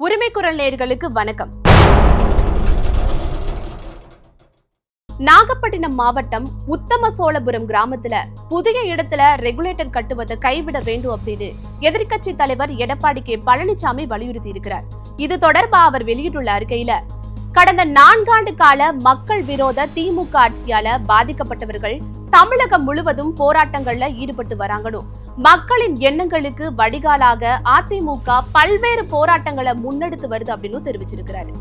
உரிமை குரல் நேயர்களுக்கு வணக்கம். நாகப்பட்டினம் மாவட்டம் உத்தம சோழபுரம் கிராமத்துல புதிய இடத்துல ரெகுலேட்டர் கட்டுவதை கைவிட வேண்டும் அப்படின்னு எதிர்க்கட்சி தலைவர் எடப்பாடி கே பழனிசாமி வலியுறுத்தி இருக்கிறார் இது தொடர்பா அவர் வெளியிட்டுள்ள அறிக்கையில கடந்த நான்காண்டு கால மக்கள் விரோத திமுக ஆட்சியால பாதிக்கப்பட்டவர்கள் தமிழகம் முழுவதும் போராட்டங்கள்ல ஈடுபட்டு வராங்கணும் மக்களின் எண்ணங்களுக்கு வடிகாலாக அதிமுக பல்வேறு போராட்டங்களை முன்னெடுத்து வருது அப்படின்னு தெரிவிச்சிருக்கிறாரு.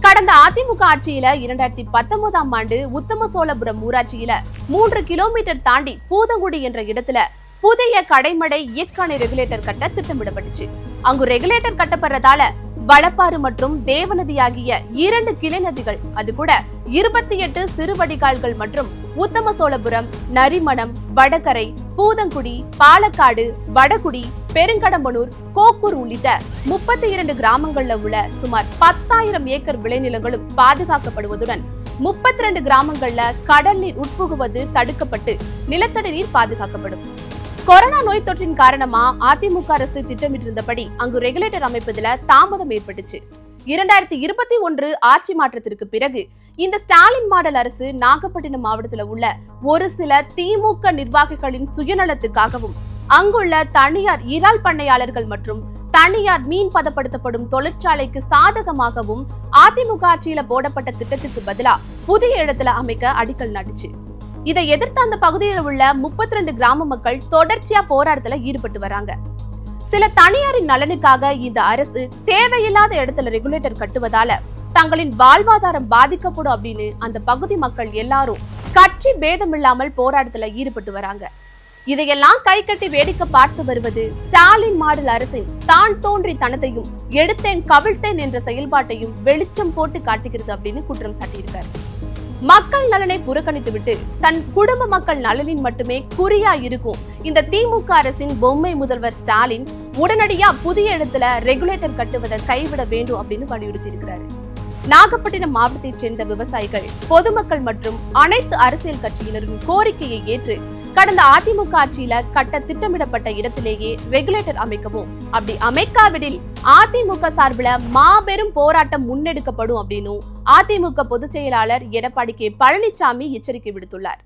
கடந்த அதிமுக ஆட்சியில இரண்டாயிரத்தி பத்தொன்பதாம் ஆண்டு உத்தம சோழபுரம் ஊராட்சியில மூன்று கிலோமீட்டர் தாண்டி பூதங்குடி என்ற இடத்துல புதிய கடைமடை இயக்கான ரெகுலேட்டர் கட்ட திட்டமிடப்பட்டுச்சு. அங்கு ரெகுலேட்டர் கட்டப்படுறதால வளப்பாறு மற்றும் தேவநதி ஆகிய இரண்டு கிளை நதிகள் அது கூட இருபத்தி எட்டு சிறு வடிகால்கள் மற்றும் உத்தம சோழபுரம் நரிமணம் வடகரை பூதங்குடி பாலக்காடு வடகுடி பெருங்கடம்பனூர் கோக்கூர் உள்ளிட்ட முப்பத்தி இரண்டு கிராமங்கள்ல உள்ள சுமார் பத்தாயிரம் ஏக்கர் விளைநிலங்களும் பாதுகாக்கப்படுவதுடன் முப்பத்தி ரெண்டு கிராமங்கள்ல கடல் நீர் உட்புகுவது தடுக்கப்பட்டு நிலத்தடி நீர் பாதுகாக்கப்படும். கொரோனா நோய் தொற்றின் காரணமா அதிமுக அரசு திட்டமிட்டிருந்தபடி அங்கு ரெகுலேட்டர் அமைப்பதில் தாமதம் ஏற்பட்டுச்சு. இரண்டாயிரத்தி இருபத்தி ஒன்று ஆட்சி மாற்றத்திற்கு பிறகு இந்த ஸ்டாலின் மாடல் அரசு நாகப்பட்டினம் மாவட்டத்தில் உள்ள ஒரு சில திமுக நிர்வாகிகளின் சுயநலத்துக்காகவும் அங்குள்ள தனியார் இறால் பண்ணையாளர்கள் மற்றும் தனியார் மீன் பதப்படுத்தப்படும் தொழிற்சாலைக்கு சாதகமாகவும் அதிமுக ஆட்சியில போடப்பட்ட திட்டத்திற்கு பதிலா புதிய இடத்துல அமைக்க அடிக்கல் நடிச்சு இதை எதிர்த்து அந்த பகுதியில் உள்ள முப்பத்தி ரெண்டு கிராம மக்கள் தொடர்ச்சியா போராட்டத்துல ஈடுபட்டு வராங்க. சில தனியாரின் நலனுக்காக இந்த அரசு தேவையில்லாத இடத்துல ரெகுலேட்டர் கட்டுவதால தங்களின் வாழ்வாதாரம் பாதிக்கப்படும் அப்படின்னு அந்த பகுதி மக்கள் எல்லாரும் கட்சி பேதமில்லாமல் போராட்டத்துல ஈடுபட்டு வராங்க. இதையெல்லாம் கை கட்டி வேடிக்கை பார்த்து வருவது ஸ்டாலின் மாடல் அரசின் தான் தோன்றி தனத்தையும் எடுத்தேன் கவிழ்த்தேன் என்ற செயல்பாட்டையும் வெளிச்சம் போட்டு காட்டுகிறது அப்படின்னு குற்றம் சாட்டியிருக்காரு. மக்கள் நலனை புறக்கணித்துவிட்டு தன் குடும்ப மக்கள் நலனின் மட்டுமே குறியா இருக்கும். இந்த திமுக அரசின் பொம்மை முதல்வர் ஸ்டாலின் உடனடியா புதிய இடத்துல ரெகுலேட்டர் கட்டுவதை கைவிட வேண்டும் அப்படின்னு வலியுறுத்தி இருக்கிறாரு நாகப்பட்டினம் மாவட்டத்தைச் சேர்ந்த விவசாயிகள் பொதுமக்கள் மற்றும் அனைத்து அரசியல் கட்சியினரும் கோரிக்கையை ஏற்று கடந்த அதிமுக ஆட்சியில கட்ட திட்டமிடப்பட்ட இடத்திலேயே ரெகுலேட்டர் அமைக்கவும். அப்படி அமைக்காவிடில் அதிமுக சார்பில் மாபெரும் போராட்டம் முன்னெடுக்கப்படும் அப்படின்னு அதிமுக பொதுச் செயலாளர் எடப்பாடி கே பழனிசாமி எச்சரிக்கை விடுத்துள்ளார்.